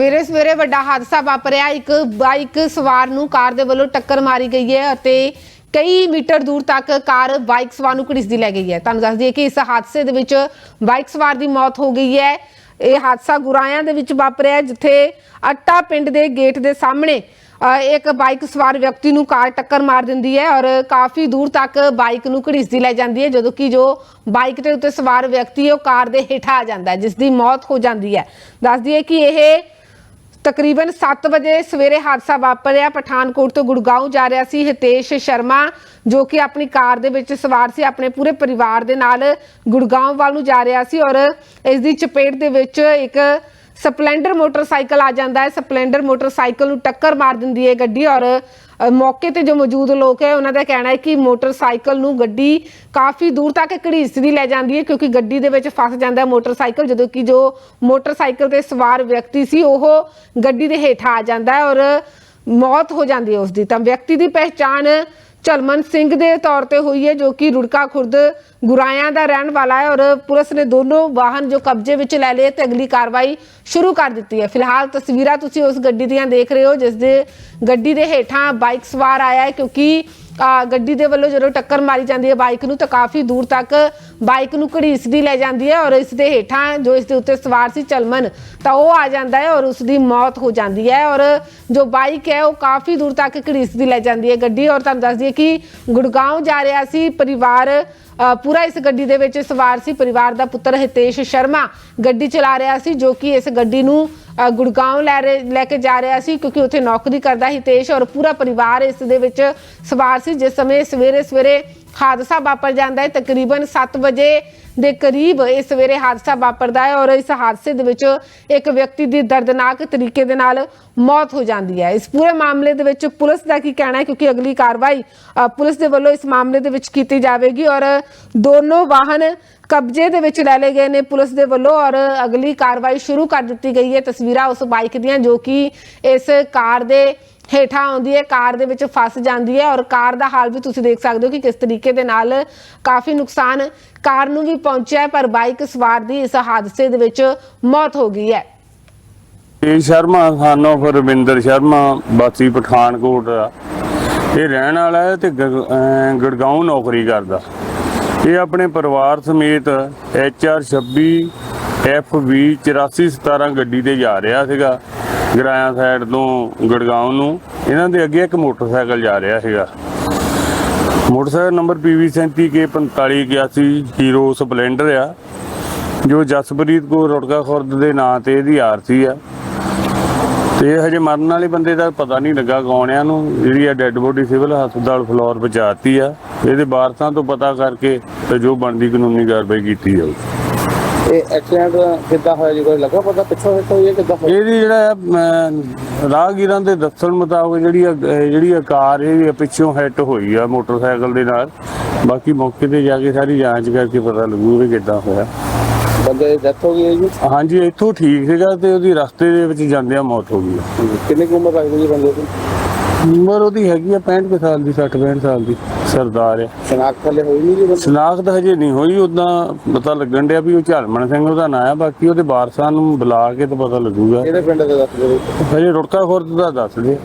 ਸਵੇਰੇ ਸਵੇਰੇ ਵੱਡਾ ਹਾਦਸਾ ਵਾਪਰਿਆ। ਇੱਕ ਬਾਈਕ ਸਵਾਰ ਨੂੰ ਕਾਰ ਦੇ ਵੱਲੋਂ ਟੱਕਰ ਮਾਰੀ ਗਈ ਹੈ ਅਤੇ ਕਈ ਮੀਟਰ ਦੂਰ ਤੱਕ ਕਾਰ ਬਾਈਕ ਸਵਾਰ ਨੂੰ ਘੜੀਸਦੀ ਲੈ ਗਈ ਹੈ। ਤੁਹਾਨੂੰ ਦੱਸ ਦਈਏ ਕਿ ਇਸ ਹਾਦਸੇ ਦੇ ਵਿੱਚ ਬਾਈਕ ਸਵਾਰ ਦੀ ਮੌਤ ਹੋ ਗਈ ਹੈ। ਇਹ ਹਾਦਸਾ ਗੁਰਾਇਆਂ ਦੇ ਵਿੱਚ ਵਾਪਰਿਆ ਜਿੱਥੇ ਅੱਟਾ ਪਿੰਡ ਦੇ ਗੇਟ ਦੇ ਸਾਹਮਣੇ ਇੱਕ ਬਾਈਕ ਸਵਾਰ ਵਿਅਕਤੀ ਨੂੰ ਕਾਰ ਟੱਕਰ ਮਾਰ ਦਿੰਦੀ ਹੈ ਔਰ ਕਾਫੀ ਦੂਰ ਤੱਕ ਬਾਈਕ ਨੂੰ ਘੜੀਸਦੀ ਲੈ ਜਾਂਦੀ ਹੈ, ਜਦੋਂ ਕਿ ਜੋ ਬਾਈਕ ਦੇ ਉੱਤੇ ਸਵਾਰ ਵਿਅਕਤੀ ਹੈ, ਉਹ ਕਾਰ ਦੇ ਹੇਠਾਂ ਆ ਜਾਂਦਾ ਹੈ ਜਿਸ ਦੀ ਮੌਤ ਹੋ ਜਾਂਦੀ ਹੈ। ਦੱਸ ਦਈਏ ਕਿ ਇਹ ਤਕਰੀਬਨ 7 ਵਜੇ ਸਵੇਰੇ ਹਾਦਸਾ ਵਾਪਰਿਆ। ਪਠਾਨਕੋਟ ਤੋਂ ਗੁੜਗਾਉਂ ਜਾ ਰਿਹਾ ਸੀ ਹਿਤੇਸ਼ ਸ਼ਰਮਾ, ਜੋ ਕਿ ਆਪਣੀ ਕਾਰ ਦੇ ਵਿੱਚ ਸਵਾਰ ਸੀ, ਆਪਣੇ ਪੂਰੇ ਪਰਿਵਾਰ ਦੇ ਨਾਲ ਗੁੜਗਾਉਂ ਵੱਲ ਨੂੰ ਜਾ ਰਿਹਾ ਸੀ ਔਰ ਇਸ ਦੀ ਚਪੇਟ ਦੇ ਵਿੱਚ ਇੱਕ ਸਪਲੈਂਡਰ ਮੋਟਰਸਾਈਕਲ ਆ ਜਾਂਦਾ ਹੈ। ਸਪਲੈਂਡਰ ਮੋਟਰਸਾਈਕਲ ਨੂੰ ਟੱਕਰ ਮਾਰ ਦਿੰਦੀ ਹੈ ਗੱਡੀ ਔਰ ਮੌਕੇ ਤੇ ਜੋ ਮੌਜੂਦ ਲੋਕ ਹੈ, ਉਹਨਾਂ ਦਾ ਕਹਿਣਾ ਹੈ ਕਿ ਮੋਟਰਸਾਈਕਲ ਨੂੰ ਗੱਡੀ ਕਾਫੀ ਦੂਰ ਤੱਕ ਘੜੀਸਦੀ ਲੈ ਜਾਂਦੀ ਹੈ, ਕਿਉਂਕਿ ਗੱਡੀ ਦੇ ਵਿੱਚ ਫਸ ਜਾਂਦਾ ਹੈ ਮੋਟਰਸਾਈਕਲ, ਜਦੋਂ ਕਿ ਜੋ ਮੋਟਰਸਾਈਕਲ ਤੇ ਸਵਾਰ ਵਿਅਕਤੀ ਸੀ, ਉਹ ਗੱਡੀ ਦੇ ਹੇਠਾਂ ਆ ਜਾਂਦਾ ਹੈ ਔਰ ਮੌਤ ਹੋ ਜਾਂਦੀ ਹੈ ਉਸ ਦੀ। ਤਾਂ ਵਿਅਕਤੀ ਦੀ ਪਹਿਚਾਣ ਚਲਮਨ ਸਿੰਘ ਦੇ ਤੌਰ ਤੇ ਹੋਈ ਹੈ, ਜੋ ਕਿ ਰੁੜਕਾ ਖੁਰਦ ਗੁਰਾਇਆਂ ਦਾ ਰਹਿਣ ਵਾਲਾ ਹੈ ਔਰ ਪੁਲਿਸ ਨੇ ਦੋਨੋਂ ਵਾਹਨ ਜੋ ਕਬਜ਼ੇ ਵਿੱਚ ਲੈ ਲਏ ਤੇ ਅਗਲੀ ਕਾਰਵਾਈ ਸ਼ੁਰੂ ਕਰ ਦਿੱਤੀ ਹੈ। ਫਿਲਹਾਲ ਤਸਵੀਰਾਂ ਤੁਸੀਂ ਉਸ ਗੱਡੀ ਦੀਆਂ ਦੇਖ ਰਹੇ ਹੋ, ਜਿਸ ਦੇ ਗੱਡੀ ਦੇ ਹੇਠਾਂ ਬਾਈਕ ਸਵਾਰ ਆਇਆ ਹੈ ਕਿਉਂਕਿ ਗੱਡੀ ਦੇ ਵੱਲੋਂ ਜਦੋਂ ਟੱਕਰ ਮਾਰੀ ਜਾਂਦੀ ਹੈ ਬਾਈਕ ਨੂੰ ਤਾਂ ਕਾਫੀ ਦੂਰ ਤੱਕ ਬਾਈਕ ਨੂੰ ਘੜੀਸਦੀ ਲੈ ਜਾਂਦੀ ਹੈ ਔਰ ਇਸ ਦੇ ਹੇਠਾਂ ਜੋ ਇਸ ਦੇ ਉੱਤੇ ਸਵਾਰ ਸੀ ਚਲਮਨ, ਤਾਂ ਉਹ ਆ ਜਾਂਦਾ ਹੈ ਔਰ ਉਸ ਦੀ ਮੌਤ ਹੋ ਜਾਂਦੀ ਹੈ ਔਰ ਜੋ ਬਾਈਕ ਹੈ ਉਹ ਕਾਫੀ ਦੂਰ ਤੱਕ ਘੜੀਸਦੀ ਲੈ ਜਾਂਦੀ ਹੈ ਗੱਡੀ ਔਰ ਤੁਹਾਨੂੰ ਦੱਸ ਦਈਏ ਕਿ ਗੁੜਗਾਉਂ ਜਾ ਰਿਹਾ ਸੀ ਪਰਿਵਾਰ ਪੂਰਾ ਇਸ ਗੱਡੀ ਦੇ ਵਿੱਚ ਸਵਾਰ ਸੀ ਪਰਿਵਾਰ ਦਾ ਪੁੱਤਰ ਹਿਤੇਸ਼ ਸ਼ਰਮਾ। ਗੱਡੀ ਚਲਾ ਰਿਹਾ ਸੀ ਜੋ ਕਿ ਇਸ ਗੱਡੀ ਨੂੰ ਅ, ਗੁੜਗਾਉਂ ਲੈ ਰਹੇ- ਲੈ ਕੇ ਜਾ ਰਿਹਾ ਸੀ ਕਿਉਂਕਿ ਉੱਥੇ ਨੌਕਰੀ ਕਰਦਾ ਹਿਤੇਸ਼ ਔਰ ਪੂਰਾ ਪਰਿਵਾਰ ਇਸ ਦੇ ਵਿੱਚ ਸਵਾਰ ਸੀ। ਜਿਸ ਸਮੇਂ ਸਵੇਰੇ ਸਵੇਰੇ ਹਾਦਸਾ ਵਾਪਰ ਜਾਂਦਾ ਹੈ। ਤਕਰੀਬਨ 7 ਵਜੇ ਦੇ ਕਰੀਬ ਇਹ ਸਵੇਰੇ ਹਾਦਸਾ ਵਾਪਰਦਾ ਹੈ ਔਰ ਇਸ ਹਾਦਸੇ ਦੇ ਵਿੱਚ ਇੱਕ ਵਿਅਕਤੀ ਦੀ ਦਰਦਨਾਕ ਤਰੀਕੇ ਦੇ ਨਾਲ ਮੌਤ ਹੋ ਜਾਂਦੀ ਹੈ। ਇਸ ਪੂਰੇ ਮਾਮਲੇ ਦੇ ਵਿੱਚ ਪੁਲਿਸ ਦਾ ਕੀ ਕਹਿਣਾ ਹੈ ਕਿਉਂਕਿ ਅਗਲੀ ਕਾਰਵਾਈ ਪੁਲਿਸ ਦੇ ਵੱਲੋਂ ਇਸ ਮਾਮਲੇ ਦੇ ਵਿੱਚ ਕੀਤੀ ਜਾਵੇਗੀ ਔਰ ਦੋਨੋਂ ਵਾਹਨ ਕਬਜ਼ੇ ਦੇ ਵਿੱਚ ਲੈ ਲਏ ਗਏ ਨੇ ਪੁਲਿਸ ਦੇ ਵੱਲੋਂ ਔਰ ਅਗਲੀ ਕਾਰਵਾਈ ਸ਼ੁਰੂ ਕਰ ਦਿੱਤੀ ਗਈ ਹੈ। ਤਸਵੀਰਾਂ ਉਸ ਬਾਈਕ ਦੀਆਂ ਜੋ ਕਿ ਇਸ ਕਾਰ ਦੇ ਹੇਠਾਂ ਆਉਂਦੀ ਹੈ, ਕਾਰ ਦੇ ਵਿੱਚ ਫਸ ਜਾਂਦੀ ਹੈ ਔਰ ਕਾਰ ਦਾ ਹਾਲ ਵੀ ਤੁਸੀਂ ਦੇਖ ਸਕਦੇ ਹੋ ਕਿ ਕਿਸ ਤਰੀਕੇ ਦੇ ਨਾਲ ਕਾਫੀ ਨੁਕਸਾਨ ਕਾਰ ਨੂੰ ਵੀ ਪਹੁੰਚਿਆ ਪਰ ਬਾਈਕ ਸਵਾਰ ਦੀ ਇਸ ਹਾਦਸੇ ਦੇ ਵਿੱਚ ਮੌਤ ਹੋ ਗਈ ਹੈ। ਇਹ ਸ਼ਰਮਾ ਸਾਨੂੰ ਫਿਰ ਰਵਿੰਦਰ ਸ਼ਰਮਾ, ਬਾਸੀ ਪਠਾਨਕੋਟ ਦਾ। ਇਹ ਰਹਿਣ ਵਾਲਾ ਹੈ ਤੇ ਗ- ਨੌਕਰੀ ਕਰਦਾ। ਇਹ ਆਪਣੇ ਪਰਿਵਾਰ ਸਮੇਤ HR 26 FV 8417 ਗੱਡੀ ਤੇ ਜਾ ਰਿਹਾ ਸੀਗਾ। ਗਰਾਇਆ ਸਾਈਡ ਤੋਂ ਗੁੜਗਾਉਂ ਨੂੰ, ਇਹਨਾਂ ਦੇ ਅੱਗੇ ਇੱਕ ਮੋਟਰਸਾਈਕਲ ਜਾ ਰਿਹਾ ਸੀਗਾ। Motorcycle number PV 37K4581 Hero Splendor ਆ, ਜੋ ਜਸਪ੍ਰੀਤ ਕੋ ਰੁੜਕਾ ਖੁਰਦ ਦੇ ਨਾਂ ਤੇ ਇਹਦੀ ਆਰਸੀ ਆ। ਤੇ ਹਜੇ ਮਰਨ ਵਾਲੇ ਬੰਦੇ ਦਾ ਪਤਾ ਨਹੀਂ ਲੱਗਾ ਕੌਣ ਆ ਨੂੰ ਜਿਹੜੀ ਆ ਡੈੱਡ ਬੋਡੀ ਸਿਵਲ ਹਸਪਤਾਲ ਫਲੋਰ ਪਹੁੰਚਾਤੀ ਆ। ਇਹਦੇ ਵਾਰਸਾਂ ਤੋਂ ਪਤਾ ਕਰਕੇ ਤੇ ਜੋ ਬਣਦੀ ਕਾਨੂੰਨੀ ਕਾਰਵਾਈ ਕੀਤੀ ਜਾਊ। ਇਹ ਐਕਸੀਡੈਂਟ ਕਿੱਦਾਂ ਹੋਇਆ ਜੀ? ਕੋਈ ਲੱਗਾ ਪਤਾ ਪਿੱਛੋਂ ਹਿੱਟ ਹੋਈ ਹੈ ਕਿੱਦਾਂ ਹੋਈ ਇਹਦੀ ਜਿਹੜਾ ਅਮ, ਰਾਹਗੀਰਾਂ ਦੇ ਦੱਸਣ ਮੁਤਾਬਕ ਜਿਹੜੀ ਆ- ਅਹ, ਜਿਹੜੀ ਆ ਕਾਰ ਇਹ ਵੀ ਪਿੱਛੋਂ ਹਿੱਟ ਹੋਈ ਆ ਮੋਟਰਸਾਈਕਲ ਦੇ ਨਾਲ। ਬਾਕੀ ਮੌਕੇ ਤੇ ਜਾ ਕੇ ਸਾਰੀ ਜਾਂਚ ਕਰਕੇ ਪਤਾ ਲੱਗੂ ਵੀ ਕਿੱਦਾਂ ਹੋਇਆ। ਬੰਦੇ ਦੀ ਡੈਥ ਹੋ ਗਈ ਹੈ ਜੀ? ਹਾਂਜੀ ਇੱਥੋਂ ਠੀਕ ਸੀਗਾ ਤੇ ਉਹਦੀ ਰਸਤੇ ਦੇ ਵਿੱਚ ਜਾਂਦਿਆਂ ਮੌਤ ਹੋ ਗਈ ਕਿੰਨੀ ਕੁ ਉਮਰ ਲੱਗਦੀ ਜੀ ਬੰਦੇ ਦੀ? ਉਮਰ ਉਹਦੀ ਹੈਗੀ ਆ 65 ਕੁ ਸਾਲ ਦੀ 60 65 ਸਾਲ ਦੀ। ਸਰਦਾਰ ਆ ਸ਼ਨਾਖਤ ਹਲੇ ਹੋਈ ਨਹੀਂ ਜੀ ਬੰਦੇ ਸ਼ਨਾਖਤ ਹਜੇ ਨਹੀਂ ਹੋਈ ਉਦਾਂ ਪਤਾ ਲੱਗਣ ਡਿਆ ਵੀ ਉਹ ਝਲਮਣ ਸਿੰਘ ਉਹਦਾ ਨਾਂ ਆ ਬਾਕੀ ਉਹਦੇ ਵਾਰਸਾਂ ਨੂੰ ਬੁਲਾ ਕੇ ਤਾਂ ਪਤਾ ਲੱਗੂਗਾ। ਕਿਹੜੇ ਪਿੰਡ ਦੇ ਦੱਸ ਦਿਓ? ਹਜੇ ਰੁੜਕਾ ਖੁਰਦ ਦਾ ਦੱਸ ਦੇ